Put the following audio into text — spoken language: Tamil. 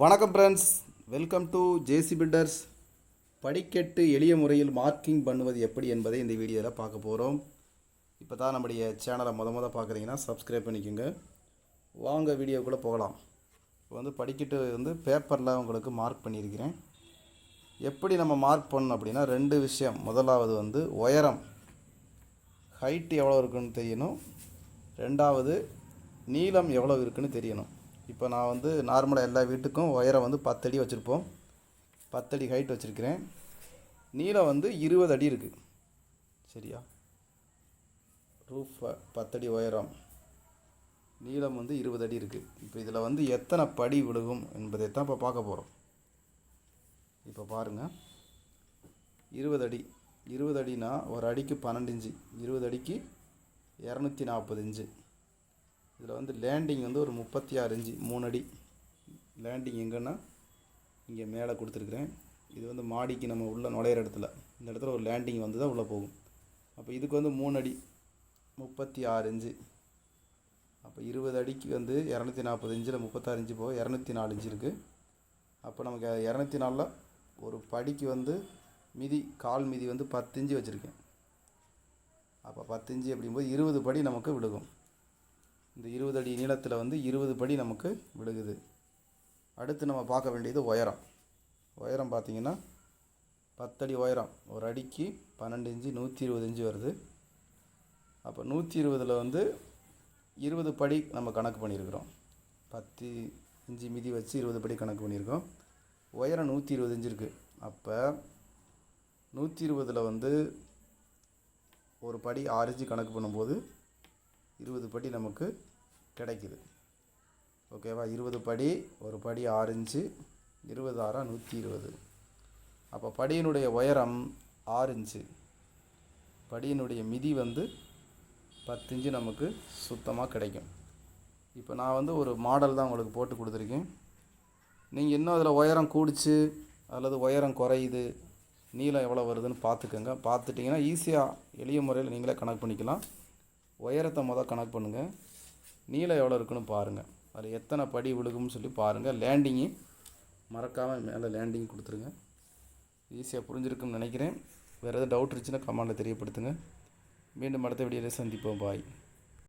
வணக்கம் friends welcome to JC builders படிக்கட்டு எளிய முறையில் மார்க்கிங் பண்ணுவது எப்படி என்பதை இந்த வீடியோவில் பார்க்க போகிறோம் இப்போ தான் நம்முடைய சேனலை முத முத பார்க்குறீங்கன்னா சப்ஸ்கிரைப் பண்ணிக்கோங்க. வாங்க வீடியோக்குள்ளே போகலாம். இப்போ வந்து படிக்கட்டு வந்து பேப்பரில் உங்களுக்கு மார்க் பண்ணியிருக்கிறேன். எப்படி நம்ம மார்க் பண்ணணும் அப்படின்னா ரெண்டு விஷயம். முதலாவது வந்து உயரம். ஹைட் எவ்வளோ இருக்குன்னு தெரியணும். ரெண்டாவது நீளம் எவ்வளோ இருக்குன்னு தெரியணும். இப்போ நான் வந்து நார்மலாக எல்லா வீட்டுக்கும் உயரம் வந்து பத்தடி வச்சுருப்போம். பத்தடி ஹைட் வச்சுருக்கிறேன். நீளம் வந்து இருபது அடி இருக்குது சரியா? ரூஃப் பத்தடி உயரம். நீளம் வந்து இருபது அடி இருக்குது இப்போ இதில் வந்து எத்தனை படி விழுகும் என்பதை தான் இப்போ பார்க்க போகிறோம் இப்போ பாருங்கள் இருபது அடி. இருபது அடினா ஒரு அடிக்கு பன்னெண்டு இன்ச்சு. இருபது அடிக்கு இரநூத்தி நாற்பது இன்ச்சு. இதில் வந்து லேண்டிங் வந்து ஒரு முப்பத்தி ஆறு இன்ச்சு மூணு அடி. லேண்டிங் எங்கன்னா இங்கே மேலே கொடுத்துருக்குறேன். இது வந்து மாடிக்கு நம்ம உள்ளே நுழையிற இடத்துல. இந்த இடத்துல ஒரு லேண்டிங் வந்து தான் உள்ளே போகும். அப்போ இதுக்கு வந்து மூணு அடி முப்பத்தி ஆறு இன்ச்சு. அப்போ இருபது அடிக்கு வந்து இரநூத்தி நாற்பது இன்ச்சில் முப்பத்தாறு இன்ச்சு போக இரநூத்தி நாலு இன்ச்சு இருக்குது அப்போ நமக்கு இரநூத்தி நாலில் ஒரு படிக்கு வந்து மிதி கால் மிதி வந்து பத்து இன்ச்சு வச்சுருக்கேன். அப்போ பத்து இன்ச்சு அப்படிங்கும்போது இருபது படி நமக்கு விழுகும். இந்த இருபது அடி நீளத்தில் வந்து இருபது படி நமக்கு விழுகுது. அடுத்து நம்ம பார்க்க வேண்டியது உயரம். உயரம் பார்த்திங்கன்னா பத்தடி உயரம். ஒரு அடிக்கு பன்னெண்டு இன்ச்சு நூற்றி இருபது இன்ச்சு வருது. அப்போ நூற்றி இருபதில் வந்து இருபது படி நம்ம கணக்கு பண்ணியிருக்கிறோம். பத்து இன்ச்சு மிதி வச்சு இருபது படி கணக்கு பண்ணியிருக்கோம். உயரம் நூற்றி இருபது இன்ச்சு இருக்குது அப்போ நூற்றி இருபதில் வந்து ஒரு படி ஆறு இன்ச்சு கணக்கு பண்ணும்போது இருபது படி நமக்கு கிடைக்குது. ஓகேவா? இருபது படி ஒரு படி ஆறு இன்ச்சு இருபது ஆறா நூற்றி இருபது. அப்போ படியினுடைய உயரம் ஆறு இன்ச்சு. படியினுடைய மிதி வந்து பத்து இன்ச்சு நமக்கு சுத்தமாக கிடைக்கும். இப்போ நான் வந்து ஒரு மாடல் தான் உங்களுக்கு போட்டு கொடுத்துருக்கேன். நீங்கள் இன்னும் அதில் உயரம் கூடிச்சு அல்லது உயரம் குறையுது நீளம் எவ்வளோ வருதுன்னு பார்த்துக்கோங்க. பார்த்துட்டிங்கன்னா ஈஸியாக எளிய முறையில் நீங்களே கணக்கு பண்ணிக்கலாம். உயரத்தை மொதல் கணக்கு பண்ணுங்கள் நீளம் எவ்வளோ இருக்குன்னு பாருங்கள் அதில் எத்தனை படி விழுகும்னு சொல்லி பாருங்கள் லேண்டிங்கு மறக்காமல் மேலே லேண்டிங் கொடுத்துருங்க. ஈஸியாக புரிஞ்சிருக்குன்னு நினைக்கிறேன். வேறு எதாவது டவுட் இருந்துச்சுன்னா கமெண்டில் தெரியப்படுத்துங்க. மீண்டும் அடுத்த வீடியோவில் சந்திப்போம். பாய்